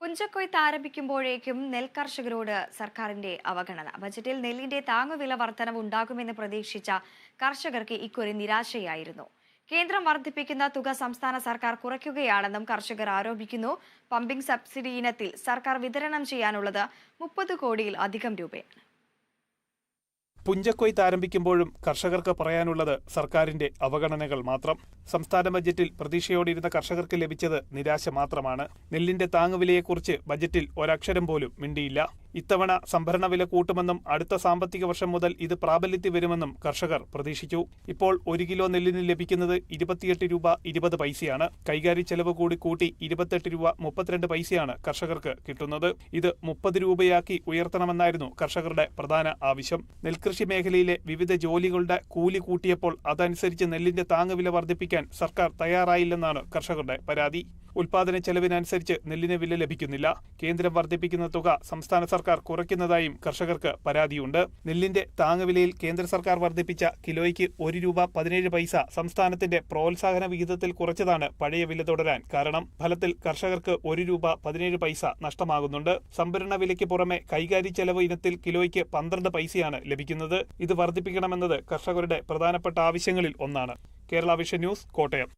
പുഞ്ചക്കൊയ്ത്ത് ആരംഭിക്കുമ്പോഴേക്കും നെൽകർഷകരോട് സർക്കാരിന്റെ അവഗണന. ബജറ്റിൽ നെല്ലിന്റെ താങ്ങുവില വർധനവ് ഉണ്ടാകുമെന്ന് പ്രതീക്ഷിച്ച കർഷകർക്ക് ഇക്കുറി നിരാശയായിരുന്നു. കേന്ദ്രം വർദ്ധിപ്പിക്കുന്ന തുക സംസ്ഥാന സർക്കാർ കുറയ്ക്കുകയാണെന്നും കർഷകർ ആരോപിക്കുന്നു. പമ്പിംഗ് സബ്സിഡി ഇനത്തിൽ സർക്കാർ വിതരണം ചെയ്യാനുള്ളത് മുപ്പത് കോടിയിൽ അധികം രൂപയാണ്. പുഞ്ചക്കൊയ്ത്ത് ആരംഭിക്കുമ്പോഴും കർഷകർക്ക് പറയാനുള്ളത് സർക്കാരിന്റെ അവഗണനകൾ മാത്രം. സംസ്ഥാന ബജറ്റിൽ പ്രതീക്ഷയോടിരുന്ന കർഷകർക്ക് ലഭിച്ചത് നിരാശ മാത്രമാണ്. നെല്ലിന്റെ താങ്ങുവിലയെക്കുറിച്ച് ബജറ്റിൽ ഒരക്ഷരം പോലും മിണ്ടിയില്ല. ഇത്തവണ സംഭരണ വില കൂട്ടുമെന്നും അടുത്ത സാമ്പത്തിക വർഷം മുതൽ ഇത് പ്രാബല്യത്തിൽ വരുമെന്നും കർഷകർ പ്രതീക്ഷിച്ചു. ഇപ്പോൾ ഒരു കിലോ നെല്ലിന് ലഭിക്കുന്നത് ഇരുപത്തിയെട്ട് രൂപ ഇരുപത് പൈസയാണ്. കൈകാര്യ ചെലവ് കൂടി കൂട്ടി ഇരുപത്തെട്ട് രൂപ മുപ്പത്തിരണ്ട് പൈസയാണ് കർഷകർക്ക് കിട്ടുന്നത്. ഇത് മുപ്പത് രൂപയാക്കി ഉയർത്തണമെന്നായിരുന്നു കർഷകരുടെ പ്രധാന ആവശ്യം. നെൽകൃഷി മേഖലയിലെ വിവിധ ജോലികളുടെ കൂലി കൂട്ടിയപ്പോൾ അതനുസരിച്ച് നെല്ലിന്റെ താങ്ങുവില വർദ്ധിപ്പിക്കാൻ സർക്കാർ തയ്യാറായില്ലെന്നാണ് കർഷകരുടെ പരാതി. ഉൽപാദന ചെലവിനനുസരിച്ച് നെല്ലിന് വില ലഭിക്കുന്നില്ല. കേന്ദ്രം വർദ്ധിപ്പിക്കുന്ന തുക സംസ്ഥാന സർക്കാർ കുറയ്ക്കുന്നതായും കർഷകർക്ക് പരാതിയുണ്ട്. നെല്ലിന്റെ താങ്ങുവിലയിൽ കേന്ദ്ര സർക്കാർ വർദ്ധിപ്പിച്ച കിലോയ്ക്ക് ഒരു രൂപ പതിനേഴ് പൈസ സംസ്ഥാനത്തിന്റെ പ്രോത്സാഹന വിഹിതത്തിൽ കുറച്ചതാണ് പഴയ വില തുടരാൻ കാരണം. ഫലത്തിൽ കർഷകർക്ക് ഒരു രൂപ പതിനേഴ് പൈസ നഷ്ടമാകുന്നുണ്ട്. സംഭരണ വിലയ്ക്ക് പുറമെ കൈകാര്യ ചെലവ് ഇനത്തിൽ കിലോയ്ക്ക് പന്ത്രണ്ട് പൈസയാണ് ലഭിക്കുന്നത്. ഇത് വർദ്ധിപ്പിക്കണമെന്നത് കർഷകരുടെ പ്രധാനപ്പെട്ട ആവശ്യങ്ങളിൽ ഒന്നാണ്. Kerala vision news Kottayam.